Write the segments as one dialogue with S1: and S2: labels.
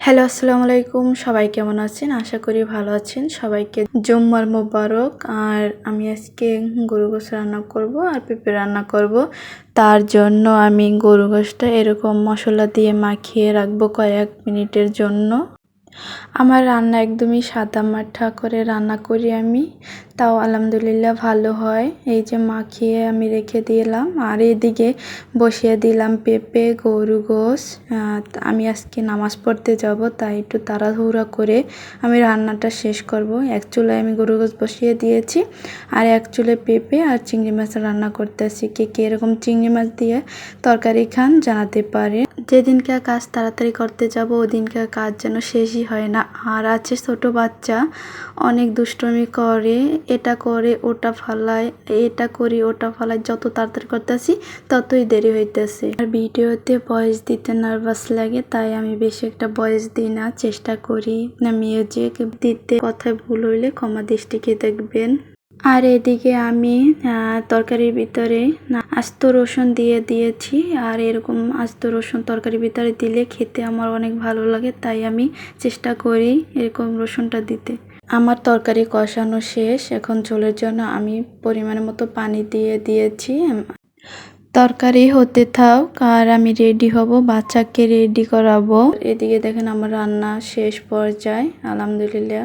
S1: Hello, আসসালামু আলাইকুম। সবাই কেমন আছেন? আশা করি ভালো আছেন। সবাইকে জুম্মার মোবারক। আর আমি আজকে গরু গোস রান্না করব আর পেঁপে রান্না করব। তার জন্য আমি গরু গোসটা এরকম মশলা দিয়ে মাখিয়ে রাখব কয়েক মিনিটের জন্য। আমার রান্না একদমই সাদা মাঠা করে রান্না করি আমি। তাও আলহামদুলিল্লাহ ভালো হয়। এই যে মাখিয়ে আমি রেখে দিলাম। আর এদিকে বসিয়ে দিলাম পেঁপে, গরু গোস আমি আজকে নামাজ পড়তে যাব, তাই একটু তাড়াহুড়া করে আমি রান্নাটা শেষ করব। এক চুলায় আমি গরু গোস বসিয়ে দিয়েছি। আর এক চুলে পেঁপে আর চিংড়ি মাছ রান্না করতেছি। কে কে এরকম চিংড়ি মাছ দিয়ে তরকারি খান জানাতে পারে। যেদিনকে কাজ তাড়াতাড়ি করতে যাব, ওদিনকে কাজ যেন শেষই হয় না। আর আছে ছোট বাচ্চা, অনেক দুষ্টমি করে। এটা করে, ওটা ফালায় এটা করি, ওটা ফালাই, যত তাড়াতাড়ি করতেছি, ততই দেরি হইতেছে। আর ভিডিওতে ভয়েস দিতে নার্ভাস লাগে, তাই আমি বেশি একটা ভয়েস দিই না, চেষ্টা করি। না মিউজিক দিতে, কথায় ভুল হইলে ক্ষমা দৃষ্টিকে দেখবেন। আর এদিকে আমি তরকারির ভিতরে আস্ত রসুন দিয়ে দিয়েছি। আর এরকম আস্ত রসুন তরকারির ভিতরে দিলে খেতে আমার অনেক ভালো লাগে, তাই আমি চেষ্টা করি এরকম রসুনটা দিতে। আমার তরকারি কষানো শেষ, এখন ঝোলের জন্য আমি পরিমাণের মতো পানি দিয়ে দিয়েছি। তরকারি হতে থাক, আর আমি রেডি হব, বাচ্চাকে রেডি করাবো। এদিকে দেখেন আমার রান্না শেষ পর্যায়ে, আলহামদুলিল্লাহ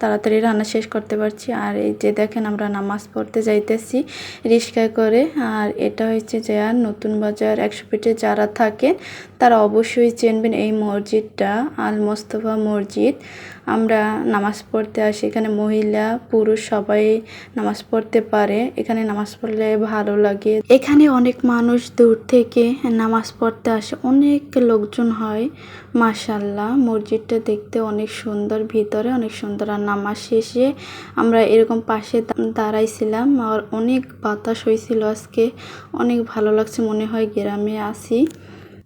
S1: তাড়াতাড়ি রান্না শেষ করতে পারছি। আর এই যে দেখেন আমরা নামাজ পড়তে যাইতেছি রিস্কায় করে, আর এটা হচ্ছে যে আর নতুন বাজার, একশো ফিটে যারা থাকেন তারা অবশ্যই চেনবেন এই মসজিদটা আল মোস্তফা মসজিদ। আমরা নামাজ পড়তে আসি, এখানে মহিলা, পুরুষ সবাই নামাজ পড়তে পারে। এখানে নামাজ পড়লে ভালো লাগে। এখানে অনেক মানুষ দূর থেকে নামাজ পড়তে আসে, অনেক লোকজন হয় মাসাল্লাহ মসজিদটা দেখতে অনেক সুন্দর, ভিতরে অনেক সুন্দর। আর নামাজ শেষে আমরা এরকম পাশে দাঁড়াইছিলাম, আর অনেক বাতাস হয়েছিল আজকে। অনেক ভালো লাগছে, মনে হয় গ্রামে আসি